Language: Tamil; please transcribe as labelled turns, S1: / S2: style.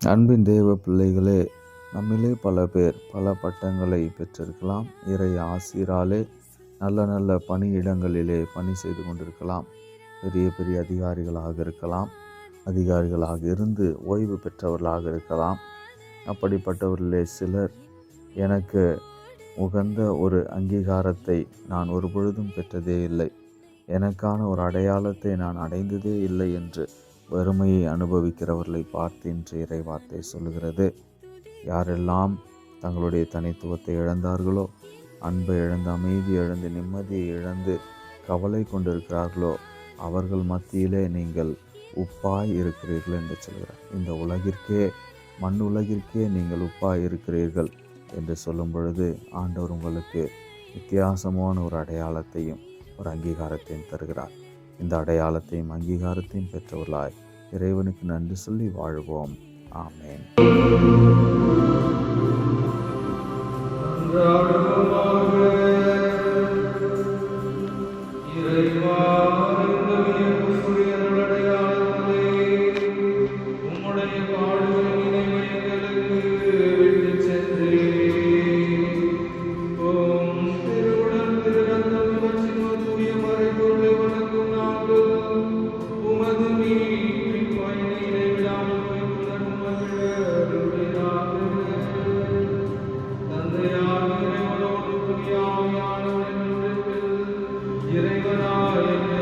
S1: அன்பின் தேவ பிள்ளைகளே நம்மிலே பல பேர் பல பட்டங்களை பெற்றிருக்கலாம். இறை ஆசிராலே நல்ல நல்ல பணியிடங்களிலே பணி செய்து கொண்டிருக்கலாம். பெரிய பெரிய அதிகாரிகளாக இருக்கலாம். அதிகாரிகளாக இருந்து ஓய்வு பெற்றவர்களாக இருக்கலாம். அப்படிப்பட்டவர்களே சிலர் எனக்கு உகந்த ஒரு அங்கீகாரத்தை நான் ஒரு பொழுதும் பெற்றதே இல்லை. எனக்கான ஒரு அடையாளத்தை நான் அடைந்ததே இல்லை என்று வறுமையை அனுபவிக்கிறவர்களை பார்த்து இன்று இறைவார்த்தை சொல்கிறது யாரெல்லாம் தங்களுடைய தனித்துவத்தை இழந்தார்களோ அன்பை இழந்து அமைதி இழந்து நிம்மதியை இழந்து கவலை கொண்டிருக்கிறார்களோ அவர்கள் மத்தியிலே நீங்கள் உப்பாய் இருக்கிறீர்கள் என்று சொல்கிறார். இந்த உலகிற்கே மண் உலகிற்கே நீங்கள் உப்பாய் இருக்கிறீர்கள் என்று சொல்லும் பொழுது ஆண்டவர் உங்களுக்கு வித்தியாசமான ஒரு அடையாளத்தையும் ஒரு அங்கீகாரத்தையும் தருகிறார். இந்த அடையாளத்தையும் அங்கீகாரத்தையும் பெற்றவர்களாய் இறைவனுக்கு நன்றி சொல்லி வாழ்வோம். ஆமேன்.
S2: இறைவா Yerevan'a